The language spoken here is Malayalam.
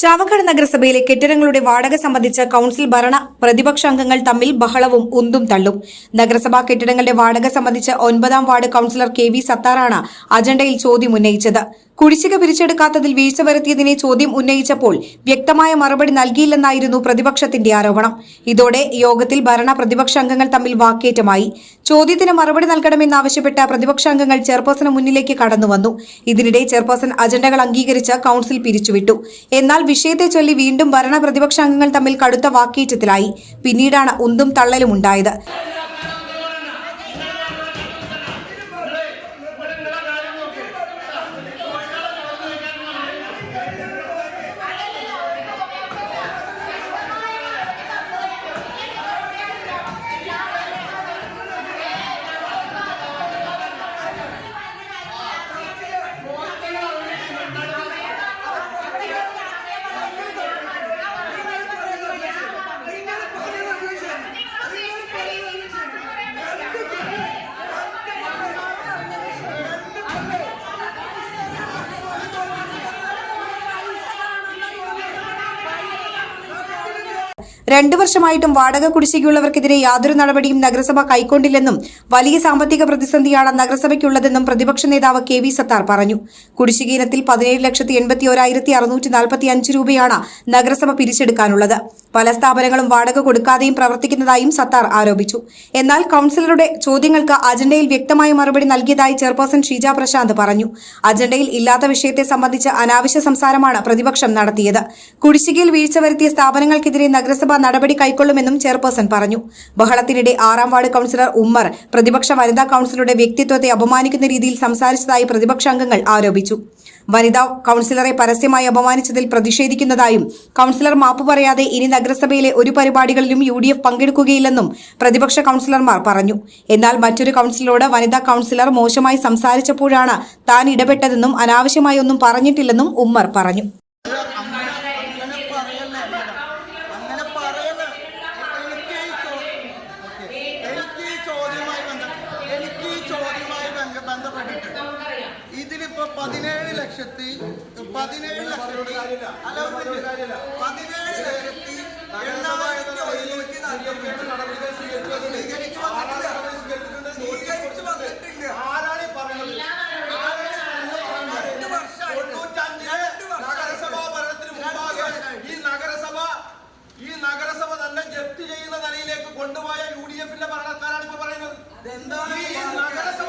ചാവക്കാട് നഗരസഭയിലെ കെട്ടിടങ്ങളുടെ വാടക സംബന്ധിച്ച കൌൺസിൽ ഭരണ പ്രതിപക്ഷ അംഗങ്ങൾ തമ്മിൽ ബഹളവും ഉന്തും തള്ളും. നഗരസഭാ കെട്ടിടങ്ങളുടെ വാടക സംബന്ധിച്ച് ഒൻപതാം വാർഡ് കൌൺസിലർ കെ വി സത്താറാണ് അജണ്ടയിൽ ചോദ്യം ഉന്നയിച്ചത്. കുടിശ്ശിക പിരിച്ചെടുക്കാത്തതിൽ വീഴ്ച വരുത്തിയതിനെ ചോദ്യം ഉന്നയിച്ചപ്പോൾ വ്യക്തമായ മറുപടി നൽകിയില്ലെന്നായിരുന്നു പ്രതിപക്ഷത്തിന്റെ ആരോപണം. ഇതോടെ യോഗത്തിൽ ഭരണ പ്രതിപക്ഷ അംഗങ്ങൾ തമ്മിൽ വാക്കേറ്റമായി. ചോദ്യത്തിന് മറുപടി നൽകണമെന്നാവശ്യപ്പെട്ട പ്രതിപക്ഷ അംഗങ്ങൾ ചെയർപേഴ്സന് മുന്നിലേക്ക് കടന്നുവന്നു. ഇതിനിടെ ചെയർപേഴ്സൺ അജണ്ടകൾ അംഗീകരിച്ച് കൌൺസിൽ പിരിച്ചുവിട്ടു. എന്നാൽ വിഷയത്തെ ചൊല്ലി വീണ്ടും ഭരണ പ്രതിപക്ഷ അംഗങ്ങൾ തമ്മിൽ കടുത്ത വാക്കേറ്റത്തിലായി. പിന്നീടാണ് ഉന്തും തള്ളലും രണ്ടു വർഷമായിട്ടും വാടക കുടിശ്ശികയുള്ളവർക്കെതിരെ യാതൊരു നടപടിയും നഗരസഭ കൈക്കൊണ്ടില്ലെന്നും വലിയ സാമ്പത്തിക പ്രതിസന്ധിയാണ് നഗരസഭയ്ക്കുള്ളതെന്നും പ്രതിപക്ഷ നേതാവ് കെ വി സത്താർ പറഞ്ഞു. കുടിശ്ശിക ഇനത്തിൽ പതിനേഴ് ലക്ഷത്തി എൺപത്തി ഒരായിരത്തി അറുന്നൂറ്റി നാൽപ്പത്തി അഞ്ച് രൂപയാണ് നഗരസഭ പിരിച്ചെടുക്കാനുള്ളത്. പല സ്ഥാപനങ്ങളും വാടക കൊടുക്കാതെയും പ്രവർത്തിക്കുന്നതായും സത്താർ ആരോപിച്ചു. എന്നാൽ കൌൺസിലറുടെ ചോദ്യങ്ങൾക്ക് അജണ്ടയിൽ വ്യക്തമായ മറുപടി നൽകിയതായി ചെയർപേഴ്സൺ ഷീജ പ്രശാന്ത് പറഞ്ഞു. അജണ്ടയിൽ ഇല്ലാത്ത വിഷയത്തെ സംബന്ധിച്ച് അനാവശ്യ സംസാരമാണ് പ്രതിപക്ഷം നടത്തിയത്. കുടിശ്ശികയിൽ വീഴ്ച വരുത്തിയ സ്ഥാപനങ്ങൾക്കെതിരെ നഗരസഭ നടപടി കൈക്കൊള്ളുമെന്നും ചെയർപേഴ്സൺ പറഞ്ഞു. ബഹളത്തിനിടെ ആറാം വാർഡ് കൌൺസിലർ ഉമ്മർ പ്രതിപക്ഷ വനിതാ കൌൺസിലറുടെ വ്യക്തിത്വത്തെ അപമാനിക്കുന്ന രീതിയിൽ സംസാരിച്ചതായി പ്രതിപക്ഷ അംഗങ്ങൾ ആരോപിച്ചു. വനിതാ കൌൺസിലറെ പരസ്യമായി അപമാനിച്ചതിൽ പ്രതിഷേധിക്കുന്നതായും കൌൺസിലർ മാപ്പ് പറയാതെ ഇനി നഗരസഭയിലെ ഒരു പരിപാടികളിലും യു ഡി എഫ് പങ്കെടുക്കുകയില്ലെന്നും പ്രതിപക്ഷ കൌൺസിലർമാർ പറഞ്ഞു. എന്നാൽ മറ്റൊരു കൌൺസിലറോട് വനിതാ കൌൺസിലർ മോശമായി സംസാരിച്ചപ്പോഴാണ് താൻ ഇടപെട്ടതെന്നും അനാവശ്യമായി ഒന്നും പറഞ്ഞിട്ടില്ലെന്നും ഉമ്മർ പറഞ്ഞു. പതിനേഴ് ലക്ഷത്തി അല്ല ഒരു മിനിറ്റ്. പതിനേഴ് ലക്ഷത്തി എണ്ണായിരത്തി ഒരുന്നൂറ്റി നാൽപ്പത്തി നടപടികൾ സ്വീകരിച്ചു വന്നിട്ടില്ല. സ്വീകരിച്ചു വന്നിട്ടില്ല. ആരാണ് പറയുന്നത്? ഈ നഗരസഭ ഈ നഗരസഭ തന്നെ ജപ്തി ചെയ്യുന്ന നിലയിലേക്ക് കൊണ്ടുപോയ യു ഡി എഫിന്റെ ഭരണക്കാരാണ് ഇപ്പൊ പറയുന്നത്. അതെന്താണ് ഈ നഗരസഭ